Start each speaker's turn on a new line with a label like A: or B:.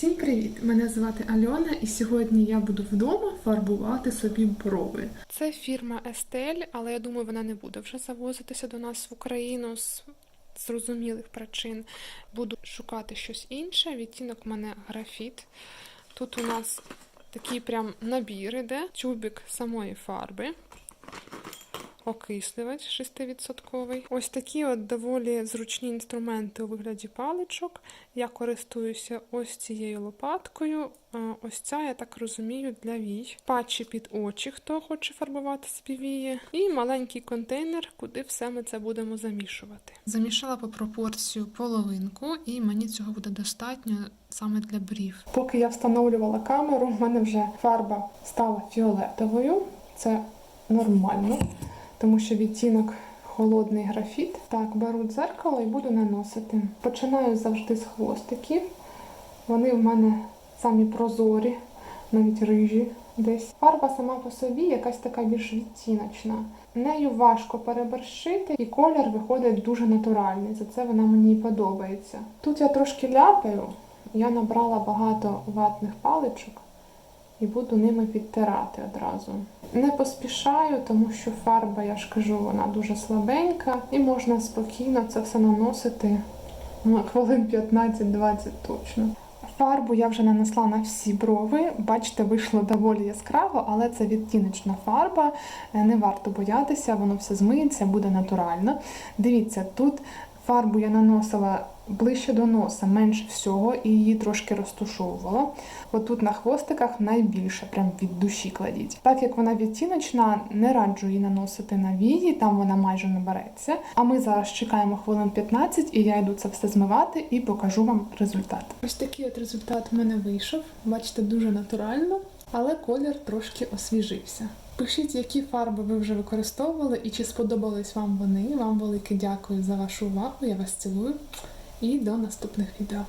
A: Всім привіт! Мене звати Альона, і сьогодні я буду вдома фарбувати собі брови. Це фірма Estelle, але я думаю, вона не буде вже завозитися до нас в Україну з зрозумілих причин. Буду шукати щось інше. Відтінок у мене графіт. Тут у нас такий прям набір іде, тюбик самої фарби. Окислювач 6%. Ось такі от доволі зручні інструменти у вигляді паличок. Я користуюся ось цією лопаткою. Ось ця, я так розумію, для вій. Патчі під очі, хто хоче фарбувати собі вії. І маленький контейнер, куди все ми це будемо замішувати. Замішала по пропорцію половинку, і мені цього буде достатньо саме для брів. Поки я встановлювала камеру, в мене вже фарба стала фіолетовою. Це нормально, тому що відтінок холодний графіт. Так, беру дзеркало і буду наносити. Починаю завжди з хвостиків. Вони в мене самі прозорі, навіть рижі десь. Фарба сама по собі якась така більш відтіночна. Нею важко переборщити, і колір виходить дуже натуральний. За це вона мені подобається. Тут я трошки ляпаю, я набрала багато ватних паличок і буду ними підтирати одразу. Не поспішаю, тому що фарба, я ж кажу, вона дуже слабенька, і можна спокійно це все наносити ну, хвилин 15-20 точно. Фарбу я вже нанесла на всі брови. Бачите, вийшло доволі яскраво, але це відтіночна фарба. Е, Не варто боятися, воно все змиється, буде натурально. Дивіться, тут фарбу я наносила ближче до носа, менше всього, і її трошки розтушовувала. Отут на хвостиках найбільше, прям від душі кладіть. Так як вона відтіночна, не раджу її наносити на вії, там вона майже не береться. А ми зараз чекаємо хвилин 15, і я йду це все змивати і покажу вам результат. Ось такий от результат в мене вийшов. Бачите, дуже натурально, але колір трошки освіжився. Пишіть, які фарби ви вже використовували і чи сподобались вам вони. Вам велике дякую за вашу увагу. Я вас цілую і до наступних відео.